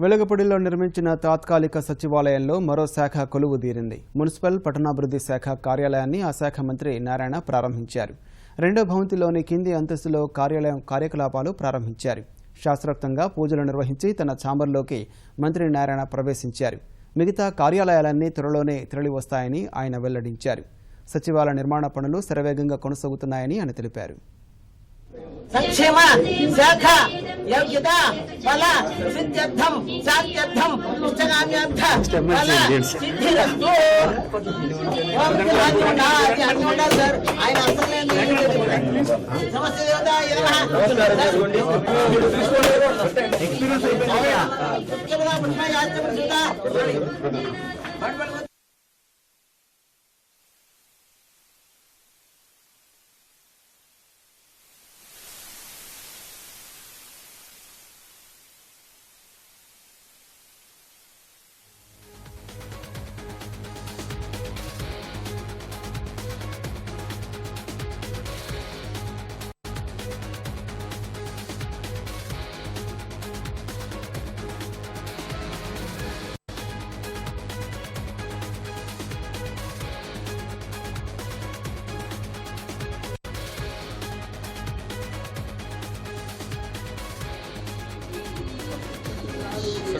వెలగపూడిలో నిర్మించిన తాత్కాలిక సచివాలయంలో మరో శాఖ కొలువు తీరింది మున్సిపల్ పట్టణాభివృద్ధి శాఖ కార్యాలయాన్ని ఆ శాఖ మంత్రి నారాయణ ప్రారంభించారు. రెండో భవంతిలోని కింది అంతస్తులో కార్యాలయం కార్యకలాపాలు ప్రారంభించారు. శాస్త్రోక్తంగా పూజలు నిర్వహించి తన ఛాంబర్లోకి మంత్రి నారాయణ ప్రవేశించారు. మిగతా కార్యాలయాలన్నీ త్వరలోనే తరలి వస్తాయని ఆయన వెల్లడించారు. సచివాలయ నిర్మాణ పనులు శరవేగంగా కొనసాగుతున్నాయని ఆయన తెలిపారు. సంక్షేమ శాఖ యోగ్యత ఫల సిద్ధ్యర్థం శాంత్యర్థం ఇష్టకామ్యార్థ ఫల సిద్ధిరస్తు. సార్. ఆయన సమస్య దేవతాయ నమః. సత్యముగా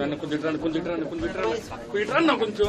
నన్ను కొంచెం ఇటు కొంచెం కొంచెం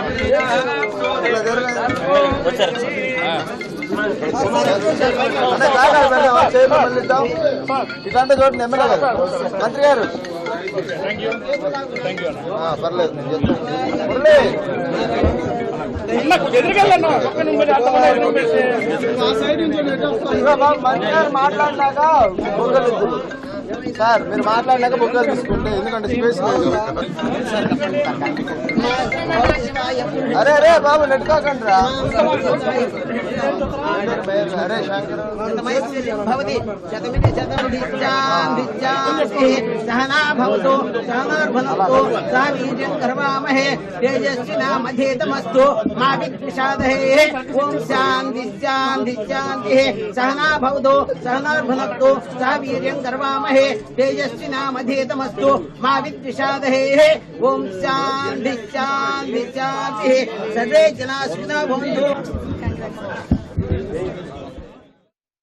ఇట్లాంటి చోటు ఎమ్మెల్యే మంత్రి గారు పర్లేదు మంత్రి గారు మాట్లాడినాక సార్ మీరు మాట్లాడినాక బుగ్గలు తీసుకుంటే ఎందుకంటే స్పేస్ లేదు అరే అరే బాబు నెట్ కాకండి రా అరే శంకర్ భవతి శతమితి శతమితిశ్చాన్తిశ్చాన్తి సహనా భవతు సహనార్భనస్తు సహ వీర్యం కర్వామహే తేజస్వినామధేతమస్తు మా విద్విషాదహే ఓం శాంతి శాంతి శాంతి సహనా భవతు సహనార్భనస్తు సహ వీర్యం కర్వామహే विद्महे तेजस्वी नामधेतमस्तु मा विद्विषादहे ओम शांति शांति शांति सदैव जना सुखिना भवन्तु।